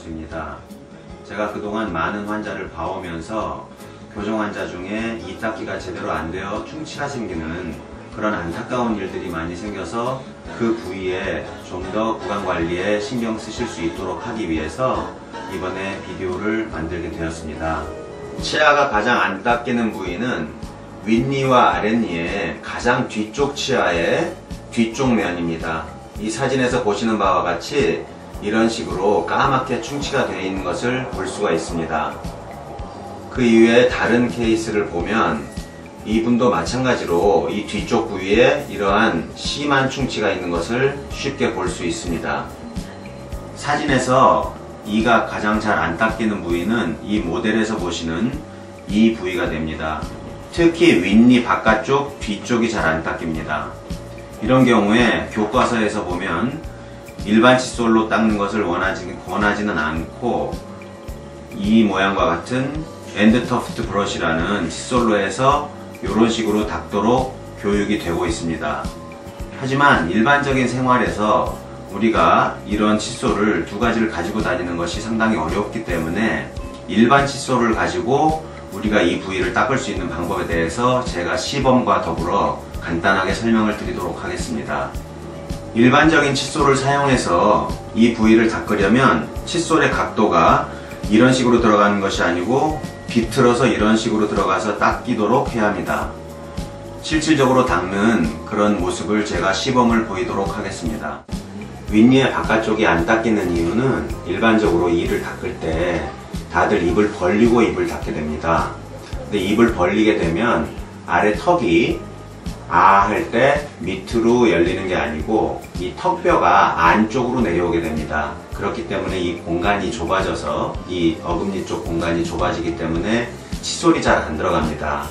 부탁드립니다. 제가 그동안 많은 환자를 봐오면서 교정 환자 중에 이 닦기가 제대로 안 되어 충치가 생기는 그런 안타까운 일들이 많이 생겨서 그 부위에 좀 더 구강 관리에 신경 쓰실 수 있도록 하기 위해서 이번에 비디오를 만들게 되었습니다. 치아가 가장 안 닦이는 부위는 윗니와 아랫니의 가장 뒤쪽 치아의 뒤쪽 면입니다. 이 사진에서 보시는 바와 같이 이런 식으로 까맣게 충치가 되어 있는 것을 볼 수가 있습니다. 그 이외에 다른 케이스를 보면 이분도 마찬가지로 이 뒤쪽 부위에 이러한 심한 충치가 있는 것을 쉽게 볼 수 있습니다. 사진에서 이가 가장 잘 안 닦이는 부위는 이 모델에서 보시는 이 부위가 됩니다. 특히 윗니 바깥쪽 뒤쪽이 잘 안 닦입니다. 이런 경우에 교과서에서 보면 일반 칫솔로 닦는 것을 원하지, 원하지는 않고 이 모양과 같은 엔드터프트 브러쉬라는 칫솔로 해서 이런 식으로 닦도록 교육이 되고 있습니다. 하지만 일반적인 생활에서 우리가 이런 칫솔을 두 가지를 가지고 다니는 것이 상당히 어렵기 때문에 일반 칫솔을 가지고 우리가 이 부위를 닦을 수 있는 방법에 대해서 제가 시범과 더불어 간단하게 설명을 드리도록 하겠습니다. 일반적인 칫솔을 사용해서 이 부위를 닦으려면 칫솔의 각도가 이런 식으로 들어가는 것이 아니고 비틀어서 이런 식으로 들어가서 닦이도록 해야 합니다. 실질적으로 닦는 그런 모습을 제가 시범을 보이도록 하겠습니다. 윗니의 바깥쪽이 안 닦이는 이유는 일반적으로 이를 닦을 때 다들 입을 벌리고 입을 닦게 됩니다. 근데 입을 벌리게 되면 아래 턱이 아 할 때 밑으로 열리는 게 아니고 이 턱뼈가 안쪽으로 내려오게 됩니다. 그렇기 때문에 이 공간이 좁아져서 이 어금니 쪽 공간이 좁아지기 때문에 칫솔이 잘 안 들어갑니다.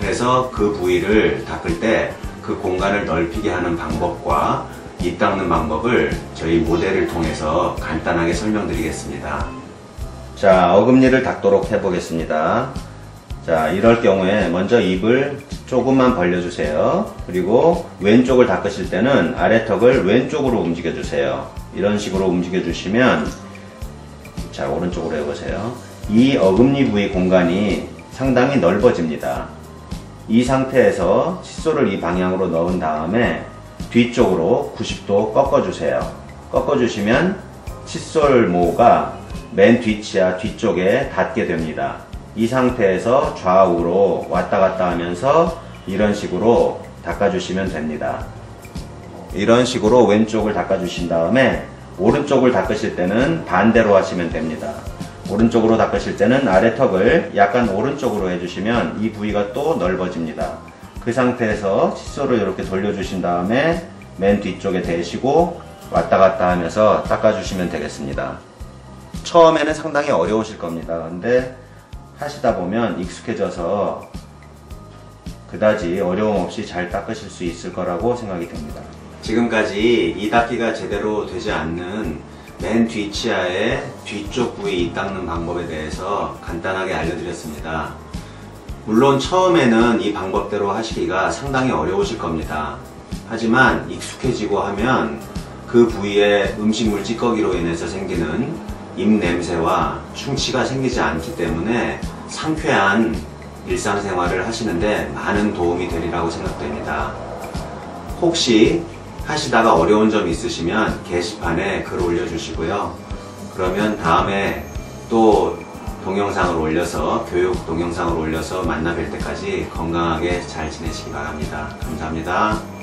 그래서 그 부위를 닦을 때 그 공간을 넓히게 하는 방법과 입 닦는 방법을 저희 모델을 통해서 간단하게 설명드리겠습니다. 자, 어금니를 닦도록 해보겠습니다. 자, 이럴 경우에 먼저 입을 조금만 벌려주세요. 그리고 왼쪽을 닦으실 때는 아래 턱을 왼쪽으로 움직여 주세요. 이런 식으로 움직여 주시면 자, 오른쪽으로 해보세요. 이 어금니 부위 공간이 상당히 넓어집니다. 이 상태에서 칫솔을 이 방향으로 넣은 다음에 뒤쪽으로 90도 꺾어주세요. 꺾어주시면 칫솔 모가 맨 뒤치아 뒤쪽에 닿게 됩니다. 이 상태에서 좌우로 왔다 갔다 하면서 이런 식으로 닦아주시면 됩니다. 이런 식으로 왼쪽을 닦아주신 다음에 오른쪽을 닦으실 때는 반대로 하시면 됩니다. 오른쪽으로 닦으실 때는 아래 턱을 약간 오른쪽으로 해주시면 이 부위가 또 넓어집니다. 그 상태에서 칫솔을 이렇게 돌려주신 다음에 맨 뒤쪽에 대시고 왔다 갔다 하면서 닦아주시면 되겠습니다. 처음에는 상당히 어려우실 겁니다. 근데 하시다 보면 익숙해져서 그다지 어려움 없이 잘 닦으실 수 있을 거라고 생각이 됩니다. 지금까지 이 닦기가 제대로 되지 않는 맨 뒤치아의 뒤쪽 부위 이 닦는 방법에 대해서 간단하게 알려드렸습니다. 물론 처음에는 이 방법대로 하시기가 상당히 어려우실 겁니다. 하지만 익숙해지고 하면 그 부위에 음식물 찌꺼기로 인해서 생기는 입 냄새와 충치가 생기지 않기 때문에 상쾌한 일상생활을 하시는데 많은 도움이 되리라고 생각됩니다. 혹시 하시다가 어려운 점 있으시면 게시판에 글 올려주시고요. 그러면 다음에 또 동영상을 올려서 교육 동영상을 올려서 만나 뵐 때까지 건강하게 잘 지내시기 바랍니다. 감사합니다.